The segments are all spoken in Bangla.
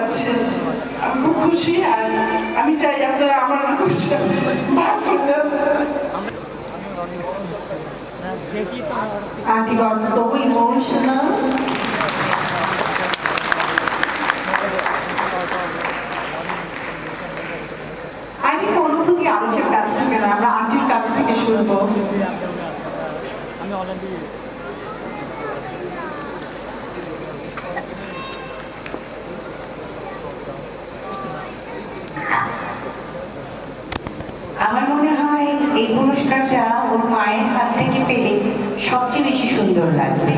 লাগছে আমি খুব খুশি আর আমি চাই আপনারা আমার ভাগ করে দেন। Auntie got so emotional. I think অনুভূতি আলোচের কাছ থেকে না আমরা আন্টির কাছ থেকে শুনব। আমি অলরেডি আমার মনে হয় পুরস্কারটা ওর মায়ের হাত থেকে পেলে সবচেয়ে বেশি সুন্দর লাগবে।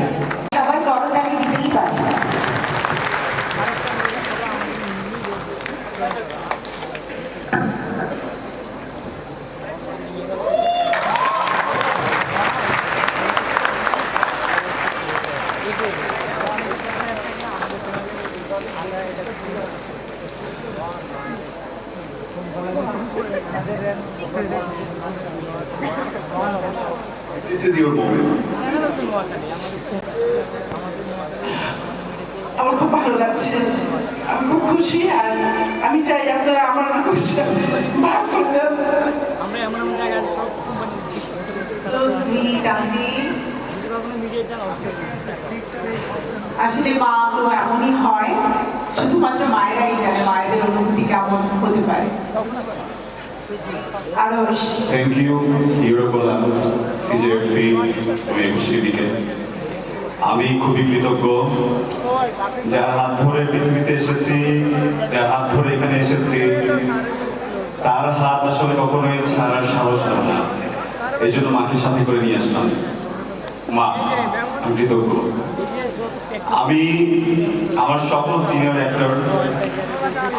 This is your moment. আমার খুব ভালো লাগছে। আমি খুব খুশি আর আমি চাই আপনারা আমার খুশিটা ভাগ করে দেন। আমরা এমন এমন জায়গায় সব কোম্পানি চান অবশ্যই আসলে মা তো এমনই হয় শুধুমাত্র মায়েরাই জানে মায়েদের অনুভূতি কেমন হতে পারে। You, Eurocola, CJFP, এবং একুশে দিকে আমি খুবই কৃতজ্ঞ। যার হাত ধরে পৃথিবীতে এসেছি যার হাত ধরে এখানে এসেছি তার হাত আসলে কখনোই ছাড়ার সাহস হয় না। এই জন্য মাকে সাথে করে নিয়ে আসলাম। মা আমি কৃতজ্ঞ। আমি আমার সকল সিনিয়র অ্যাক্টর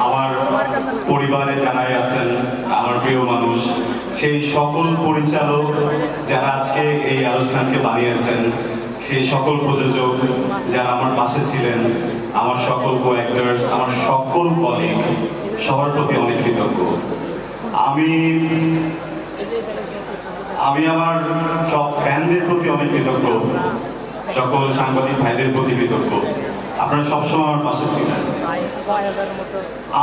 আমার পরিবারে যারাই আছেন, আমার প্রিয় মানুষ, সেই সকল পরিচালক যারা আজকে এই আলোচনাকে বানিয়েছেন, সেই সকল প্রযোজক যারা আমার পাশে ছিলেন, আমার সকল কো অ্যাক্টার্স আমার সকল কলিগ সবার প্রতি অনেক কৃতজ্ঞ। আমি আমি আমার সব ফ্যানদের প্রতি অনেক কৃতজ্ঞ। সকল সাংবাদিক ভাইদের প্রতি কৃতজ্ঞ। আপনারা সবসময় আমার পাশে ছিলেন।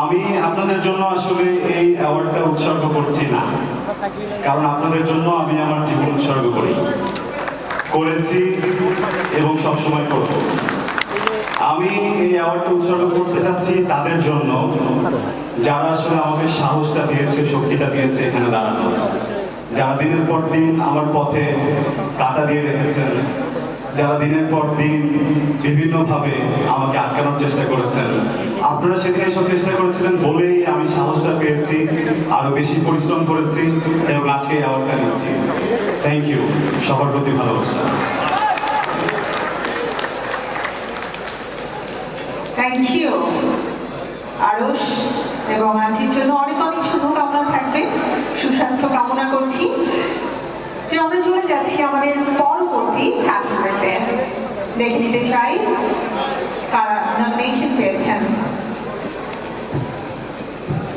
আমি আপনাদের জন্য আসলে এই অ্যাওয়ার্ডটা উৎসর্গ করছি না। কারণ আপনাদের জন্য আমি আমার জীবন উৎসর্গ করি। করেছি এবং সবসময় করব। আমি এই অ্যাওয়ার্ডটা উৎসর্গ করতে চাচ্ছি তাদের জন্য। যারা আসলে আমাকে সাহসটা দিয়েছে, শক্তিটা দিয়েছে এখানে দাঁড়ানো যারা দিনের পর দিন আমার পথে কাটা দিয়ে রেখেছেন যারা দিনের পর দিন বিভিন্নভাবে আমাকে আটকানোর চেষ্টা করেছেন, আপনারা সেদিন এসব চেষ্টা করেছিলেন বলেই আমি সাহসটা পেয়েছি, আরও বেশি পরিশ্রম করেছি এবং আজকে অ্যাওয়ার্ডটা নিচ্ছি থ্যাংক ইউ সবার প্রতি ভালোবাসা। থ্যাংক ইউ এবং আন্টির জন্য অনেক অনেক শুভকামনা থাকবে। সুস্বাস্থ্য কামনা করছি। যে আমরা চলে যাচ্ছি আমাদের দেখে নিতে চাই। তারা নমিনেশন পেয়েছে?